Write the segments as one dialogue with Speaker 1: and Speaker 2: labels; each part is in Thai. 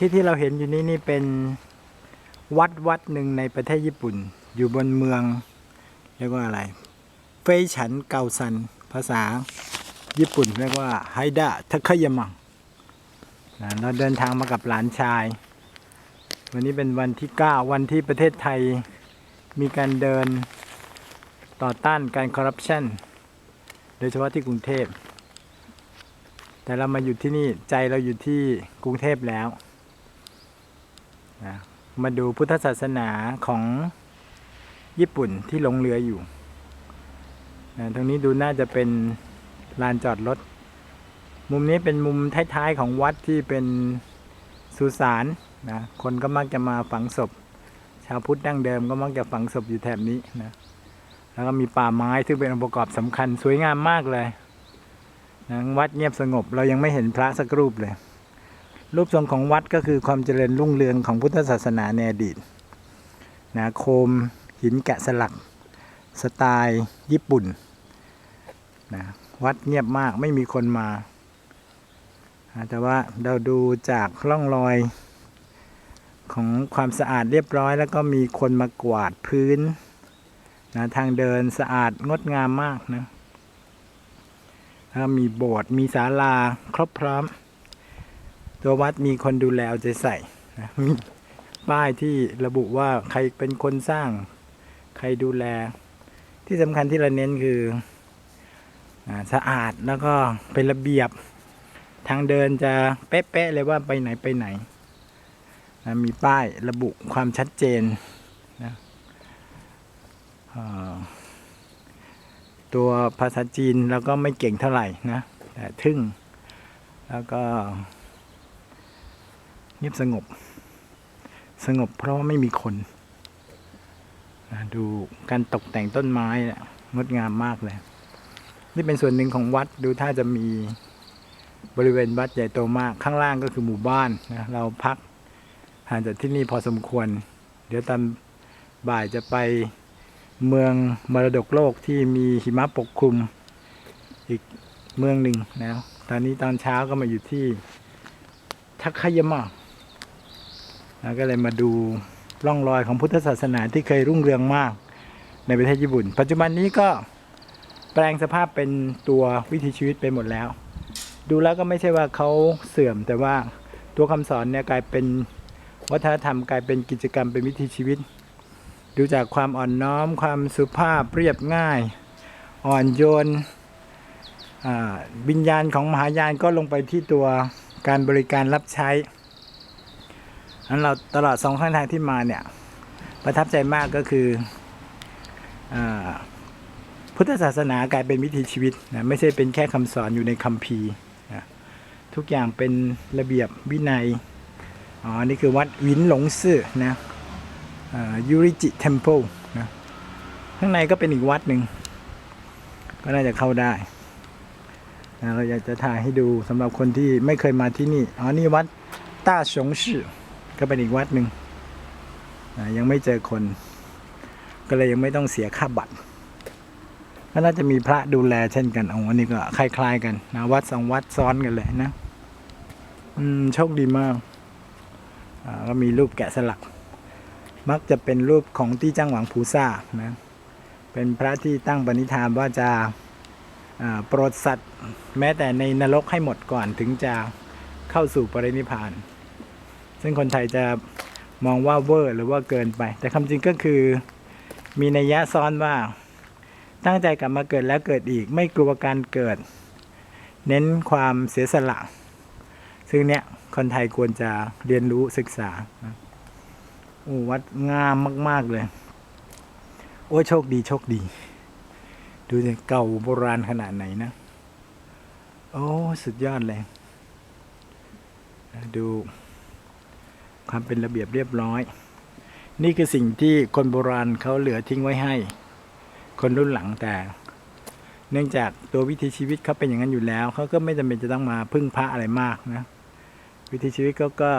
Speaker 1: ที่ที่เราเห็นอยู่นี้นี่เป็นวัดวัดหนึ่งในประเทศญี่ปุ่น อยู่บนเมือง เรียกว่าอะไร เฟยฉันเกาซัน ภาษาญี่ปุ่นเรียกว่าไฮดะทะคยามังนะเราเดินทางมากับหลานชาย วันนี้เป็นวันที่ 9 วันที่ประเทศไทยมีการเดินต่อต้านการคอร์รัปชันโดยเฉพาะที่กรุงเทพ แต่เรามาอยู่ที่นี่ใจเราอยู่ที่กรุงเทพแล้ว นะมาดูพุทธศาสนาของญี่ปุ่นที่ลงเหลืออยู่นะตรงนี้ดูน่าจะเป็นลานจอดรถ มุมนี้เป็นมุมท้ายๆของวัดที่เป็นสุสานนะคนก็มักจะมาฝังศพ ชาวพุทธดั้งเดิมก็มักจะฝังศพอยู่แถบนี้นะแล้วก็มีป่าไม้ซึ่งเป็นองค์ประกอบสำคัญสวยงามมากเลยนะวัดเงียบสงบเรายังไม่เห็นพระสักรูปเลย รูปทรงของวัดก็คือความเจริญรุ่งเรืองของพุทธศาสนาในอดีตนะโคมหินแกะสลัก สไตล์ญี่ปุ่นนะวัดเงียบมากไม่มีคนมา แต่ว่าเราดูจากร่องรอยของความสะอาดเรียบร้อย แล้วก็มีคนมากวาดพื้นนะทางเดินสะอาดงดงามมากนะแล้วมีโบสถ์มีศาลาครบพร้อม ตัววัดมีคนดูแลเอาใจใส่นะมีป้ายที่ระบุว่าใครเป็นคนสร้าง ใครดูแล ที่สำคัญที่เราเน้นคืออสะอาดแล้วก็เป็นระเบียบ ทางเดินจะเป๊ะๆเลยว่าไปไหนไปไหนนะมีป้ายระบุความชัดเจนนะตัวภาษาจีนเราก็ไม่เก่งเท่าไหร่นะแต่ทึ่งแล้วก็ เงียบสงบ สงบเพราะว่าไม่มีคนนะดูการตกแต่งต้นไม้นะงดงามมากเลย นี่เป็นส่วนหนึ่งของวัดดูถ้าจะมีบริเวณวัดใหญ่โตมากข้างล่างก็คือหมู่บ้านนะเราพักห่างจากที่นี่พอสมควร เดี๋ยวตอนบ่ายจะไปเมืองมรดกโลกที่มีหิมะปกคลุมอีกเมืองหนึ่งนะตอนนี้ตอนเช้าก็มาอยู่ที่ทักคายมะ แล้วก็เลยมาดูร่องรอยของพุทธศาสนาที่เคยรุ่งเรืองมากในประเทศญี่ปุ่น ปัจจุบันนี้ก็แปลงสภาพเป็นตัววิถีชีวิตไปหมดแล้ว ดูแล้วก็ไม่ใช่ว่าเขาเสื่อมแต่ว่าตัวคำสอนเนี่ยกลายเป็นวัฒนธรรมกลายเป็นกิจกรรมเป็นวิถีชีวิต ดูจากความอ่อนน้อม ความสุภาพเรียบง่าย อ่อนโยนวิญญาณของมหายานก็ลงไปที่ตัวการบริการรับใช้ อันเราตลอดสองข้างทางที่มาเนี่ย ประทับใจมากก็คืออพุทธศาสนากลายเป็นวิถีชีวิตนะไม่ใช่เป็นแค่คำสอนอยู่ในคัมภีร์นะทุกอย่างเป็นระเบียบวินัยอ๋อนี่คือวัดวินหลงซื่อนะยูริจิเทมเพลนะข้างในก็เป็นอีกวัดหนึ่ง ก็น่าจะเข้าได้นะเราอยากจะถ่ายให้ดูสำหรับคนที่ไม่เคยมาที่นี่ อ๋อ นี่วัดต้าชงชื่อ ก็เป็นอีกวัดหนึ่งยังไม่เจอคน ก็เลยยังไม่ต้องเสียค่าบัตรก็น่าจะมีพระดูแลเช่นกันอ๋ออันนี้ก็คล้ายๆกันนะวัดสองวัดซ้อนกันเลยนะ อืมโชคดีมากอ่าก็มีรูปแกะสลัก มักจะเป็นรูปของที่จ้างหวังภูซ่านะ เป็นพระที่ตั้งปณิธานว่าจะโปรดสัตว์ แม้แต่ในนรกให้หมดก่อนถึงจะเข้าสู่ปรินิพพาน ซึ่งคนไทยจะมองว่าเวอร์หรือว่าเกินไป แต่คำจริงก็คือมีนัยยะซ้อนว่า ตั้งใจกลับมาเกิดแล้วเกิดอีก ไม่กลัวการเกิด เน้นความเสียสละ ซึ่งเนี้ยคนไทยควรจะเรียนรู้ศึกษาโอ้วัดงามมาก ๆ เลย โอ้โชคดีโชคดี ดูสิเก่าโบราณขนาดไหนนะ โอ้ สุดยอดเลย ดู ความเป็นระเบียบเรียบร้อย นี่คือสิ่งที่คนโบราณเขาเหลือทิ้งไว้ให้ คนรุ่นหลังแต่ เนื่องจากตัววิถีชีวิตเขาเป็นอย่างนั้นอยู่แล้วเขาก็ไม่จำเป็นจะต้องมาพึ่งพระอะไรมากนะ วิถีชีวิตเขาก็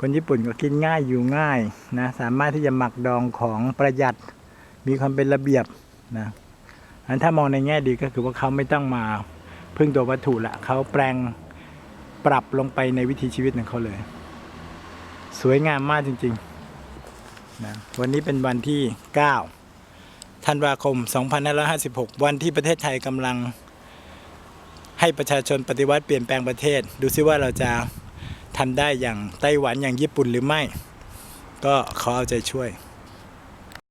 Speaker 1: คนญี่ปุ่นก็กินง่ายอยู่ง่ายนะสามารถที่จะหมักดองของประหยัดมีความเป็นระเบียบนะอันถ้ามองในแง่ดีก็คือว่าเขาไม่ต้องมาพึ่งตัววัตถุละเขาแปลงปรับลงไปในวิถีชีวิตของเขาเลย สวยงามมากจริงๆนะวันนี้เป็นวันที่ 9 ธันวาคม 2556 วันที่ประเทศไทยกำลัง ให้ประชาชนปฏิวัติเปลี่ยนแปลงประเทศ ดูซิว่าเราจะทำได้อย่างไต้หวันอย่างญี่ปุ่นหรือไม่ ก็ขอเอาใจช่วย